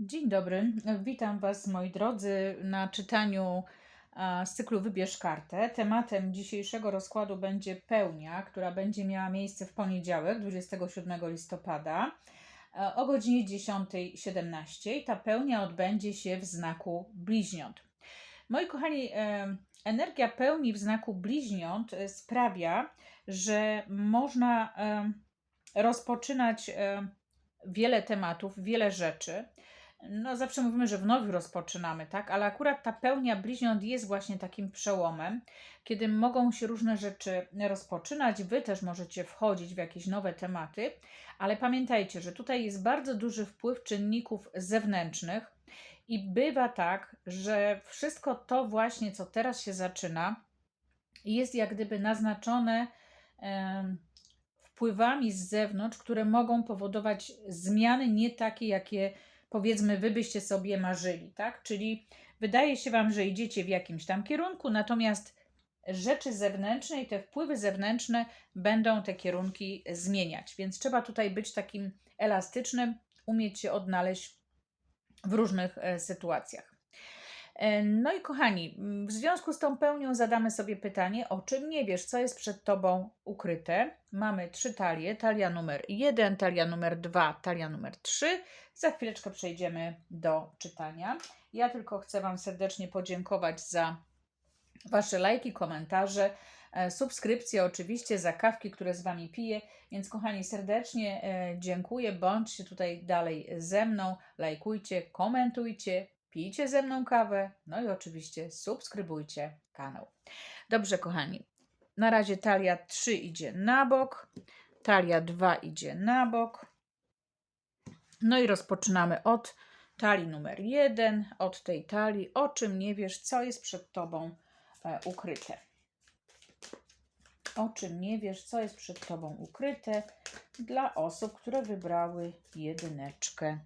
Dzień dobry, witam Was moi drodzy na czytaniu z cyklu Wybierz kartę. Tematem dzisiejszego rozkładu będzie pełnia, która będzie miała miejsce w poniedziałek 27 listopada o godzinie 10.17. Ta pełnia odbędzie się w znaku bliźniąt. Moi kochani, e, energia pełni w znaku bliźniąt e, sprawia, że można e, rozpoczynać wiele tematów, wiele rzeczy. No, zawsze mówimy, że w nowiu rozpoczynamy, tak? Ale akurat ta pełnia bliźniąt jest właśnie takim przełomem, kiedy mogą się różne rzeczy rozpoczynać. Wy też możecie wchodzić w jakieś nowe tematy, ale pamiętajcie, że tutaj jest bardzo duży wpływ czynników zewnętrznych i bywa tak, że wszystko to właśnie, co teraz się zaczyna, jest jak gdyby naznaczone em, wpływami z zewnątrz, które mogą powodować zmiany nie takie, jakie powiedzmy wy byście sobie marzyli, tak? Czyli wydaje się wam, że idziecie w jakimś tam kierunku, natomiast rzeczy zewnętrzne i te wpływy zewnętrzne będą te kierunki zmieniać. Więc trzeba tutaj być takim elastycznym, umieć się odnaleźć w różnych e, sytuacjach. No i kochani, m, w związku z tą pełnią zadamy sobie pytanie, o czym nie wiesz, co jest przed tobą ukryte. Mamy trzy talie, talia numer jeden, talia numer dwa, talia numer trzy. Za chwileczkę przejdziemy do czytania. Ja tylko chcę Wam serdecznie podziękować za Wasze lajki, komentarze, e, subskrypcje, oczywiście za kawki, które z Wami piję. Więc, kochani, serdecznie e, dziękuję. Bądźcie tutaj dalej ze mną. Lajkujcie, komentujcie, pijcie ze mną kawę. No i oczywiście subskrybujcie kanał. Dobrze, kochani. Na razie talia 3 idzie na bok, talia 2 idzie na bok. No i rozpoczynamy od talii numer 1, od tej talii, o czym nie wiesz, co jest przed tobą e, ukryte. O czym nie wiesz, co jest przed tobą ukryte dla osób, które wybrały jedyneczkę.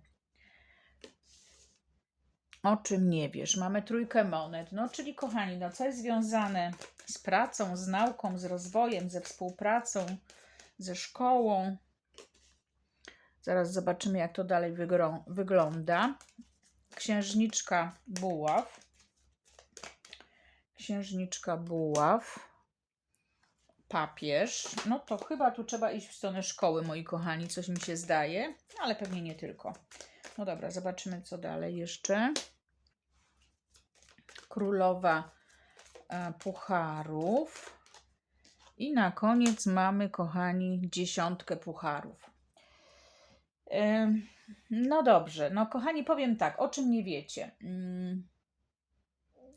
O czym nie wiesz? Mamy trójkę monet. No, czyli kochani, no co jest związane z pracą, z nauką, z rozwojem, ze współpracą, ze szkołą. Zaraz zobaczymy, jak to dalej wygląda. Księżniczka buław. Księżniczka buław. Papież. No to chyba tu trzeba iść w stronę szkoły, moi kochani, coś mi się zdaje, ale pewnie nie tylko. No dobra, zobaczymy, co dalej jeszcze. Królowa e, pucharów. I na koniec mamy, kochani, dziesiątkę pucharów. No dobrze, no kochani, powiem tak, o czym nie wiecie. Ym,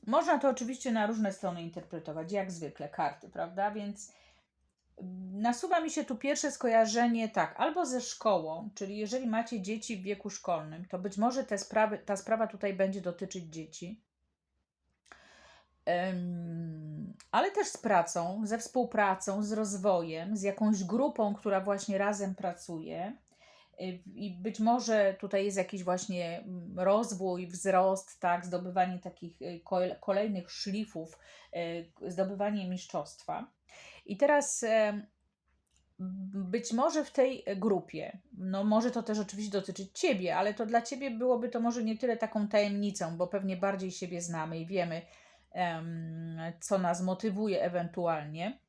Można to oczywiście na różne strony interpretować, jak zwykle karty, prawda? Więc nasuwa mi się tu pierwsze skojarzenie, tak, albo ze szkołą, czyli jeżeli macie dzieci w wieku szkolnym, to być może te sprawy, ta sprawa tutaj będzie dotyczyć dzieci. Ale też z pracą, ze współpracą, z rozwojem, z jakąś grupą, która właśnie razem pracuje. Y, I być może tutaj jest jakiś właśnie mm, rozwój, wzrost, tak, zdobywanie takich y, kol- kolejnych szlifów, y, zdobywanie mistrzostwa. I teraz być może w tej grupie, no może to też oczywiście dotyczyć Ciebie, ale to dla Ciebie byłoby to może nie tyle taką tajemnicą, bo pewnie bardziej siebie znamy i wiemy, em, co nas motywuje ewentualnie.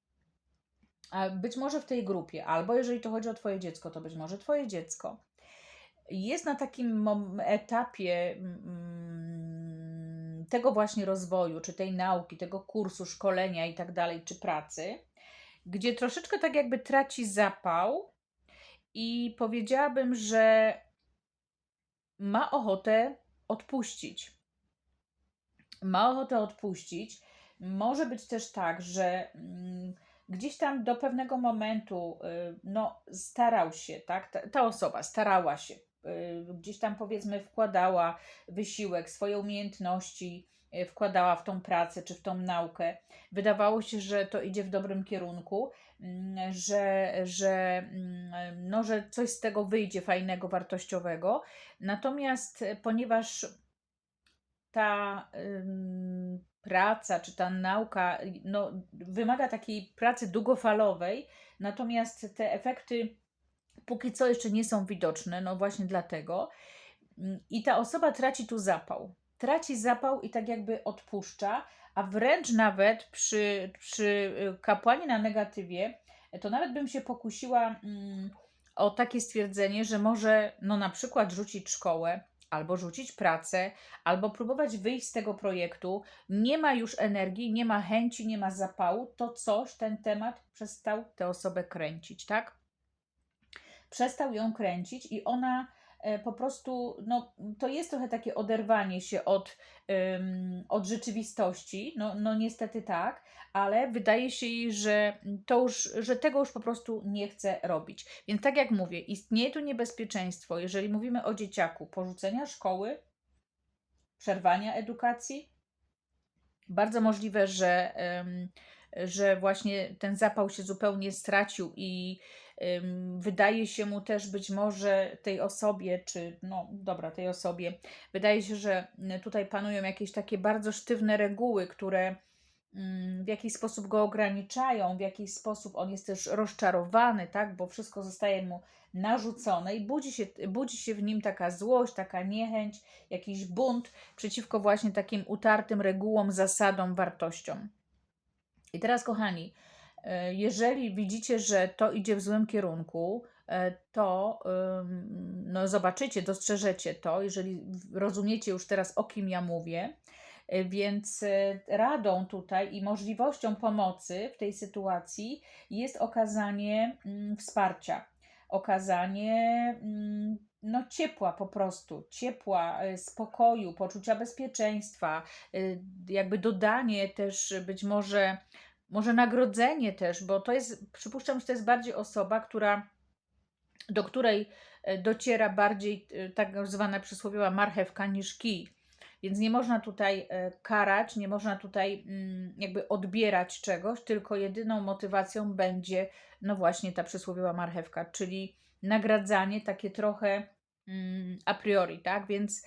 A być może w tej grupie, albo jeżeli to chodzi o Twoje dziecko, to być może Twoje dziecko jest na takim etapie mm, tego właśnie rozwoju, czy tej nauki, tego kursu, szkolenia i tak dalej, czy pracy, gdzie troszeczkę tak jakby traci zapał i powiedziałabym, że ma ochotę odpuścić. Ma ochotę odpuścić. Może być też tak, że mm, gdzieś tam do pewnego momentu y, no, starał się, tak? Ta, ta osoba starała się, y, gdzieś tam powiedzmy wkładała wysiłek, swoje umiejętności, y, wkładała w tą pracę czy w tą naukę. Wydawało się, że to idzie w dobrym kierunku, mm, że, że, mm, no, że coś z tego wyjdzie fajnego, wartościowego. Natomiast ponieważ ta ym, praca czy ta nauka no, wymaga takiej pracy długofalowej, natomiast te efekty póki co jeszcze nie są widoczne, no właśnie dlatego. I ta osoba traci tu zapał. Traci zapał i tak jakby odpuszcza, a wręcz nawet przy, przy y, kapłanie na negatywie, to nawet bym się pokusiła mm, o takie stwierdzenie, że może no na przykład rzucić szkołę, albo rzucić pracę, albo próbować wyjść z tego projektu. Nie ma już energii, nie ma chęci, nie ma zapału, to coś, ten temat przestał tę osobę kręcić, tak? Przestał ją kręcić i ona po prostu, no to jest trochę takie oderwanie się od, ym, od rzeczywistości, no, no niestety tak, ale wydaje się jej, że, to już, że tego już po prostu nie chce robić. Więc tak jak mówię, istnieje tu niebezpieczeństwo, jeżeli mówimy o dzieciaku, porzucenia szkoły, przerwania edukacji. Bardzo możliwe, że, ym, że właśnie ten zapał się zupełnie stracił i wydaje się mu też być może tej osobie, czy no dobra, tej osobie, wydaje się, że tutaj panują jakieś takie bardzo sztywne reguły, które mm, w jakiś sposób go ograniczają, w jakiś sposób on jest też rozczarowany, tak, bo wszystko zostaje mu narzucone i budzi się, budzi się w nim taka złość, taka niechęć, jakiś bunt przeciwko właśnie takim utartym regułom, zasadom, wartościom. I teraz, kochani, jeżeli widzicie, że to idzie w złym kierunku, e, to no, zobaczycie, dostrzeżecie to, jeżeli rozumiecie już teraz, o kim ja mówię. E, Więc e, radą tutaj i możliwością pomocy w tej sytuacji jest okazanie mm, wsparcia, okazanie mm, no, ciepła po prostu, ciepła, e, spokoju, poczucia bezpieczeństwa, e, jakby dodanie też być może, może nagrodzenie też, bo to jest, przypuszczam, że to jest bardziej osoba, która, do której e, dociera bardziej e, tak zwana przysłowiowa marchewka niż kij. Więc nie można tutaj e, karać, nie można tutaj mm, jakby odbierać czegoś, tylko jedyną motywacją będzie no właśnie ta przysłowiowa marchewka, czyli nagradzanie takie trochę mm, a priori, tak? Więc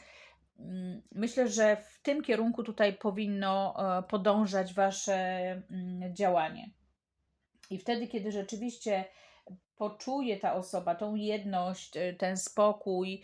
myślę, że w tym kierunku tutaj powinno e, podążać Wasze mm, działanie. I wtedy, kiedy rzeczywiście poczuje ta osoba tą jedność, y, ten spokój,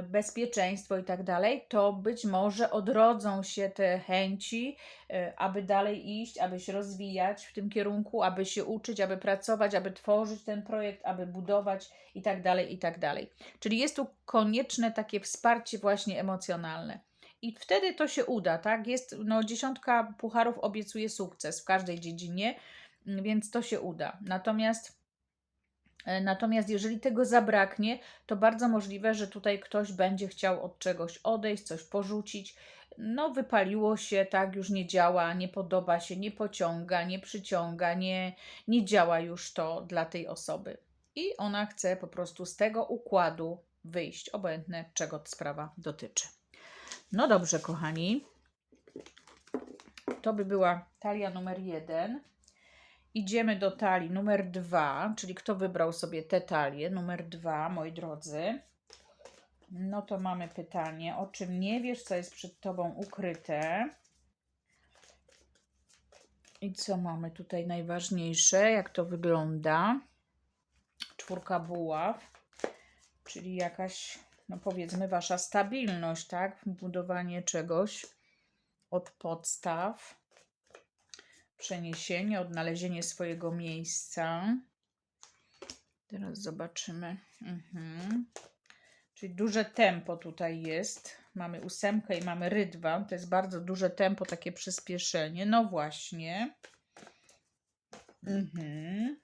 y, bezpieczeństwo i tak dalej, to być może odrodzą się te chęci, y, aby dalej iść, aby się rozwijać w tym kierunku, aby się uczyć, aby pracować, aby tworzyć ten projekt, aby budować i tak dalej, i tak dalej. Czyli jest tu konieczne takie wsparcie właśnie emocjonalne. I wtedy to się uda, tak? Jest, no, dziesiątka pucharów obiecuje sukces w każdej dziedzinie, więc to się uda. Natomiast Natomiast jeżeli tego zabraknie, to bardzo możliwe, że tutaj ktoś będzie chciał od czegoś odejść, coś porzucić. No, wypaliło się, tak, już nie działa, nie podoba się, nie pociąga, nie przyciąga, nie, nie działa już to dla tej osoby. I ona chce po prostu z tego układu wyjść, obojętne czego sprawa dotyczy. No dobrze, kochani. To by była talia numer jeden. Idziemy do talii numer dwa, czyli kto wybrał sobie tę talię, numer dwa, moi drodzy. No to mamy pytanie, o czym nie wiesz, co jest przed tobą ukryte. I co mamy tutaj najważniejsze, jak to wygląda? Czwórka buław, czyli jakaś, no powiedzmy, wasza stabilność, tak? Budowanie czegoś od podstaw przeniesienie, odnalezienie swojego miejsca. Teraz zobaczymy. Mhm. Czyli duże tempo tutaj jest. Mamy ósemkę i mamy rydwan. To jest bardzo duże tempo, takie przyspieszenie. No właśnie. Mhm.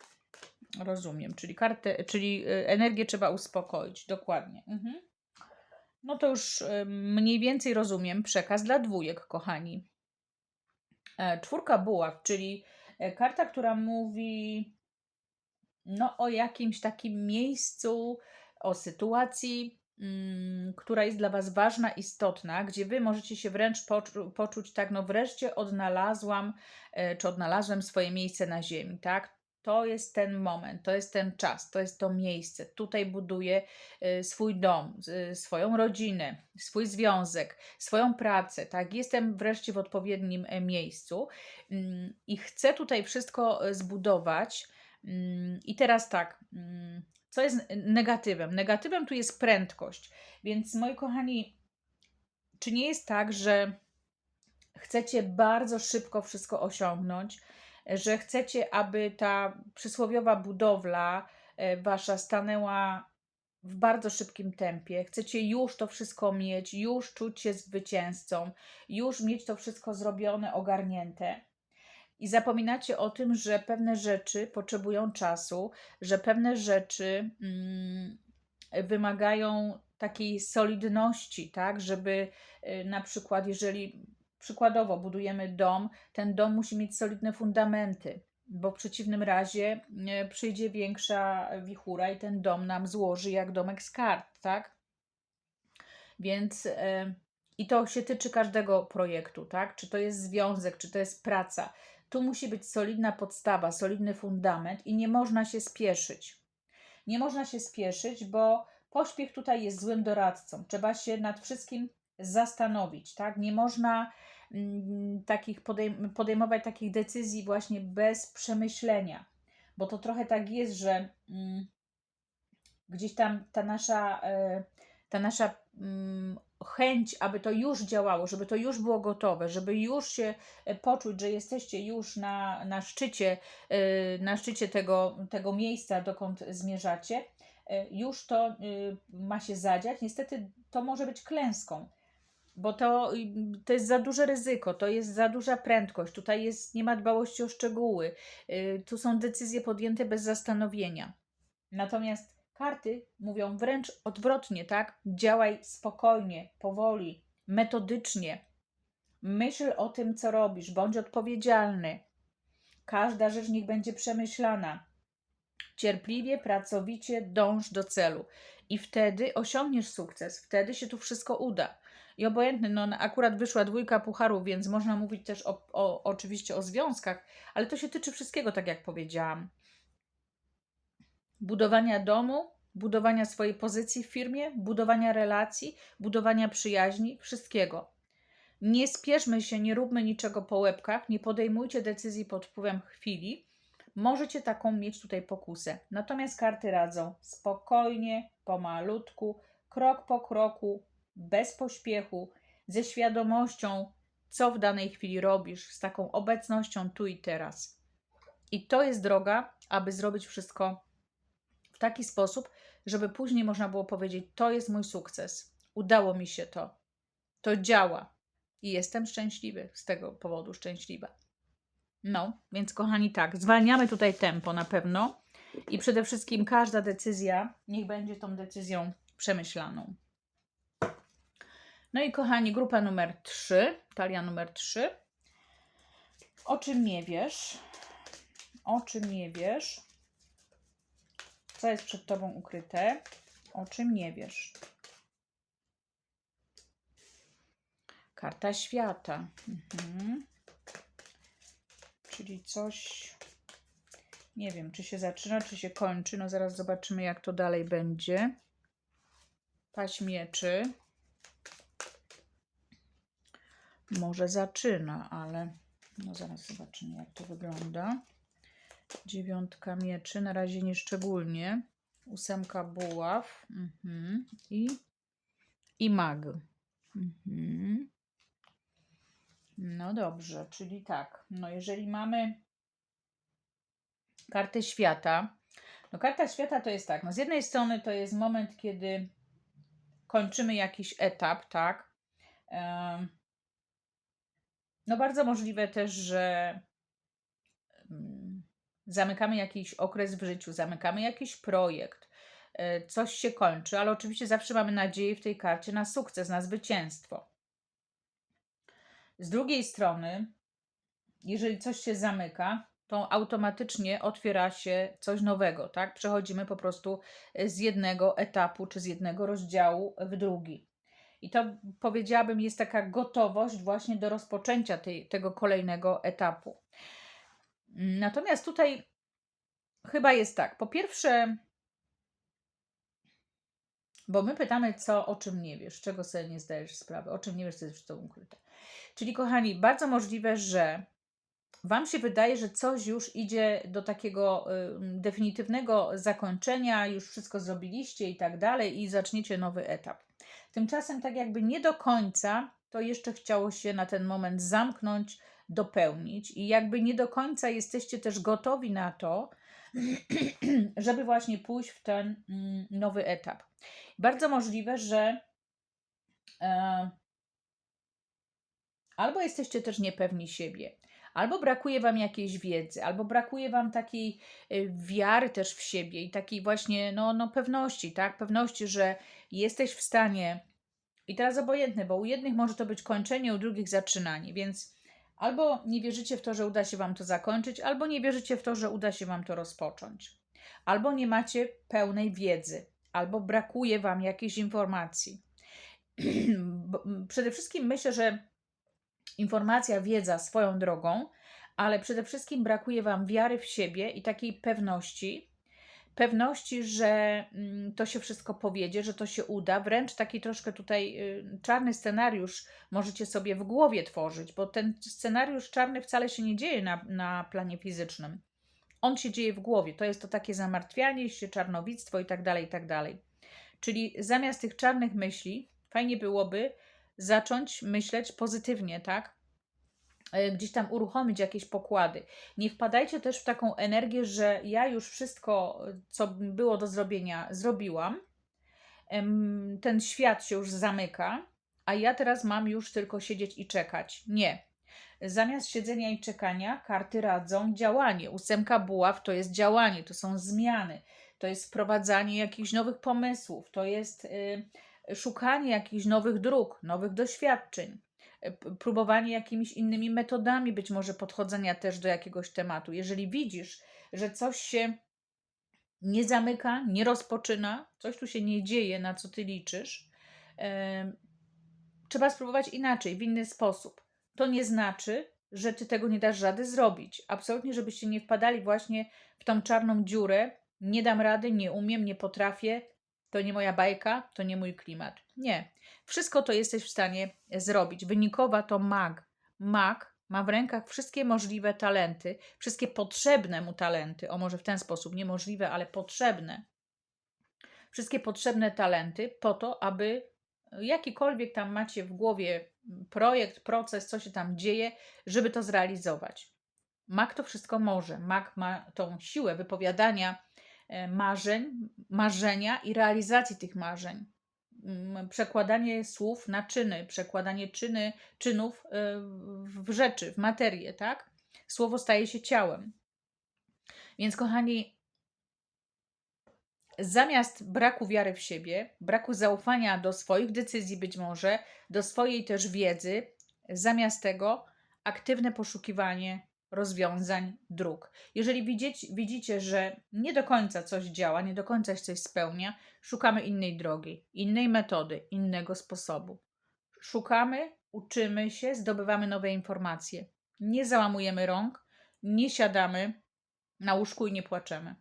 Rozumiem. Czyli kartę, czyli y, energię trzeba uspokoić. Dokładnie. Mhm. No to już y, mniej więcej rozumiem przekaz dla dwójek, kochani. E, czwórka buław, czyli e, karta, która mówi no, o jakimś takim miejscu, o sytuacji, mm, która jest dla Was ważna, istotna, gdzie Wy możecie się wręcz poczu poczuć tak, no wreszcie odnalazłam, e, czy odnalazłem swoje miejsce na ziemi, tak? To jest ten moment, to jest ten czas, to jest to miejsce. Tutaj buduję y, swój dom, y, swoją rodzinę, swój związek, swoją pracę. Tak, jestem wreszcie w odpowiednim e, miejscu mm, i chcę tutaj wszystko zbudować. Mm, I teraz tak, mm, Co jest negatywem? Negatywem tu jest prędkość. Więc moi kochani, czy nie jest tak, że chcecie bardzo szybko wszystko osiągnąć, że chcecie, aby ta przysłowiowa budowla e, wasza stanęła w bardzo szybkim tempie. Chcecie już to wszystko mieć, już czuć się zwycięzcą, już mieć to wszystko zrobione, ogarnięte. I zapominacie o tym, że pewne rzeczy potrzebują czasu, że pewne rzeczy mm, wymagają takiej solidności, tak, żeby y, na przykład, jeżeli przykładowo budujemy dom, ten dom musi mieć solidne fundamenty, bo w przeciwnym razie przyjdzie większa wichura i ten dom nam złoży jak domek z kart, tak? Więc y, i to się tyczy każdego projektu, tak? Czy to jest związek, czy to jest praca. Tu musi być solidna podstawa, solidny fundament i nie można się spieszyć. Nie można się spieszyć, bo pośpiech tutaj jest złym doradcą. Trzeba się nad wszystkim zastanowić, tak? Nie można takich podejm podejmować takich decyzji właśnie bez przemyślenia, bo to trochę tak jest, że mm, gdzieś tam ta nasza, y, ta nasza mm, chęć, aby to już działało, żeby to już było gotowe, żeby już się e, poczuć, że jesteście już na, na szczycie, e, na szczycie tego, tego miejsca, dokąd zmierzacie, e, już to ma się zadziać. Niestety to może być klęską, bo to, to jest za duże ryzyko, to jest za duża prędkość, tutaj jest, nie ma dbałości o szczegóły, tu są decyzje podjęte bez zastanowienia. Natomiast Karty mówią wręcz odwrotnie, tak? Działaj spokojnie, powoli, metodycznie. Myśl o tym, co robisz, bądź odpowiedzialny. Każda rzecz niech będzie przemyślana. Cierpliwie, pracowicie dąż do celu i wtedy osiągniesz sukces, wtedy się tu wszystko uda. I obojętny, no akurat wyszła dwójka pucharów, więc można mówić też o, o, oczywiście o związkach, ale to się tyczy wszystkiego, tak jak powiedziałam budowania domu, budowania swojej pozycji w firmie, budowania relacji, budowania przyjaźni, wszystkiego. Nie spieszmy się, nie róbmy niczego po łebkach, nie podejmujcie decyzji pod wpływem chwili. Możecie taką mieć tutaj pokusę. Natomiast karty radzą spokojnie, pomalutku, krok po kroku, bez pośpiechu, ze świadomością, co w danej chwili robisz, z taką obecnością tu i teraz. I to jest droga, aby zrobić wszystko taki sposób, żeby później można było powiedzieć: To jest mój sukces, udało mi się to, to działa i jestem szczęśliwy z tego powodu, szczęśliwa. No, więc kochani, tak, zwalniamy tutaj tempo na pewno i przede wszystkim każda decyzja niech będzie tą decyzją przemyślaną. No i kochani, grupa numer 3, talia numer 3. O czym nie wiesz? O czym nie wiesz? Co jest przed Tobą ukryte? O czym nie wiesz? Karta świata. Mhm. Czyli coś. Nie wiem, czy się zaczyna, czy się kończy. No zaraz zobaczymy, jak to dalej będzie. Paść mieczy. Może zaczyna, ale no zaraz zobaczymy, jak to wygląda. Dziewiątka mieczy, na razie nie szczególnie. Ósemka buław mhm. i, i mag. Mhm. No dobrze, czyli tak. No jeżeli mamy kartę świata, no karta świata to jest tak. No z jednej strony to jest moment, kiedy kończymy jakiś etap, tak? No bardzo możliwe też, że zamykamy jakiś okres w życiu, zamykamy jakiś projekt, e, coś się kończy, ale oczywiście zawsze mamy nadzieję w tej karcie na sukces, na zwycięstwo. Z drugiej strony, jeżeli coś się zamyka, to automatycznie otwiera się coś nowego, tak? Przechodzimy po prostu z jednego etapu czy z jednego rozdziału w drugi. I to powiedziałabym jest taka gotowość właśnie do rozpoczęcia tej, tego kolejnego etapu. Natomiast tutaj chyba jest tak. Po pierwsze, bo my pytamy, co o czym nie wiesz, czego sobie nie zdajesz sprawy, o czym nie wiesz, co jest przed tobą ukryte. Czyli, kochani, bardzo możliwe, że Wam się wydaje, że coś już idzie do takiego y, definitywnego zakończenia, już wszystko zrobiliście i tak dalej, i zaczniecie nowy etap. Tymczasem, tak jakby nie do końca, to jeszcze chciało się na ten moment zamknąć, dopełnić, i jakby nie do końca jesteście też gotowi na to, żeby właśnie pójść w ten mm, nowy etap. Bardzo możliwe, że e, albo jesteście też niepewni siebie, albo brakuje Wam jakiejś wiedzy, albo brakuje Wam takiej y, wiary też w siebie i takiej właśnie no, no pewności, tak? Pewności, że jesteś w stanie, i teraz obojętne, bo u jednych może to być kończenie, u drugich zaczynanie, więc albo nie wierzycie w to, że uda się Wam to zakończyć, albo nie wierzycie w to, że uda się Wam to rozpocząć. Albo nie macie pełnej wiedzy, albo brakuje Wam jakiejś informacji. Przede wszystkim myślę, że informacja, wiedza swoją drogą, ale przede wszystkim brakuje Wam wiary w siebie i takiej pewności, pewności, że mm, to się wszystko powiedzie, że to się uda. Wręcz taki troszkę tutaj y, czarny scenariusz możecie sobie w głowie tworzyć, bo ten scenariusz czarny wcale się nie dzieje na, na planie fizycznym. On się dzieje w głowie. To jest to takie zamartwianie się, czarnowictwo i tak dalej, i tak dalej. Czyli zamiast tych czarnych myśli, fajnie byłoby zacząć myśleć pozytywnie, tak? E, Gdzieś tam uruchomić jakieś pokłady. Nie wpadajcie też w taką energię, że ja już wszystko, co było do zrobienia, zrobiłam. Ten świat się już zamyka, a ja teraz mam już tylko siedzieć i czekać. Nie. Zamiast siedzenia i czekania, karty radzą działanie. Ósemka buław to jest działanie, to są zmiany, to jest wprowadzanie jakichś nowych pomysłów, to jest y, szukanie jakichś nowych dróg, nowych doświadczeń, p- próbowanie jakimiś innymi metodami, być może podchodzenia też do jakiegoś tematu. Jeżeli widzisz, że coś się nie zamyka, nie rozpoczyna, coś tu się nie dzieje, na co ty liczysz, em, trzeba spróbować inaczej, w inny sposób. To nie znaczy, że ty tego nie dasz rady zrobić. Absolutnie, żebyście nie wpadali właśnie w tą czarną dziurę. Nie dam rady, nie umiem, nie potrafię, to nie moja bajka, to nie mój klimat. Nie. Wszystko to jesteś w stanie zrobić. Wynikowa to mag. Mag ma w rękach wszystkie możliwe talenty, wszystkie potrzebne mu talenty. O może w ten sposób, niemożliwe, ale potrzebne. Wszystkie potrzebne talenty po to, aby jakikolwiek tam macie w głowie projekt, proces, co się tam dzieje, żeby to zrealizować. Mak to wszystko może. Mak ma tą siłę wypowiadania marzeń, marzenia i realizacji tych marzeń. Mm, Przekładanie słów na czyny, przekładanie czyny, czynów e, w rzeczy, w materię, tak? Słowo staje się ciałem. Więc, kochani, zamiast braku wiary w siebie, braku zaufania do swoich decyzji, być może, do swojej też wiedzy, zamiast tego aktywne poszukiwanie rozwiązań, dróg. Jeżeli widzicie, widzicie, że nie do końca coś działa, nie do końca coś spełnia, szukamy innej drogi, innej metody, innego sposobu. Szukamy, uczymy się, zdobywamy nowe informacje. Nie załamujemy rąk, nie siadamy na łóżku i nie płaczemy.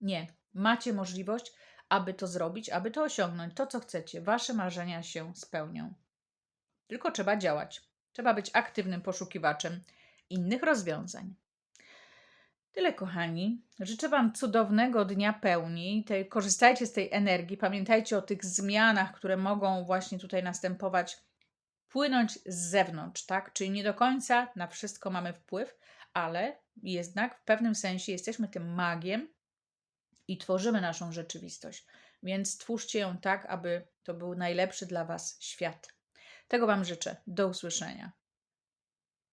Nie. Macie możliwość, aby to zrobić, aby to osiągnąć, to co chcecie. Wasze marzenia się spełnią. Tylko trzeba działać. Trzeba być aktywnym poszukiwaczem innych rozwiązań. Tyle, kochani. Życzę Wam cudownego dnia pełni. Tej, korzystajcie z tej energii. Pamiętajcie o tych zmianach, które mogą właśnie tutaj następować, płynąć z zewnątrz, tak? Czyli nie do końca na wszystko mamy wpływ, ale jednak w pewnym sensie jesteśmy tym magiem i tworzymy naszą rzeczywistość. Więc twórzcie ją tak, aby to był najlepszy dla Was świat. Tego Wam życzę. Do usłyszenia.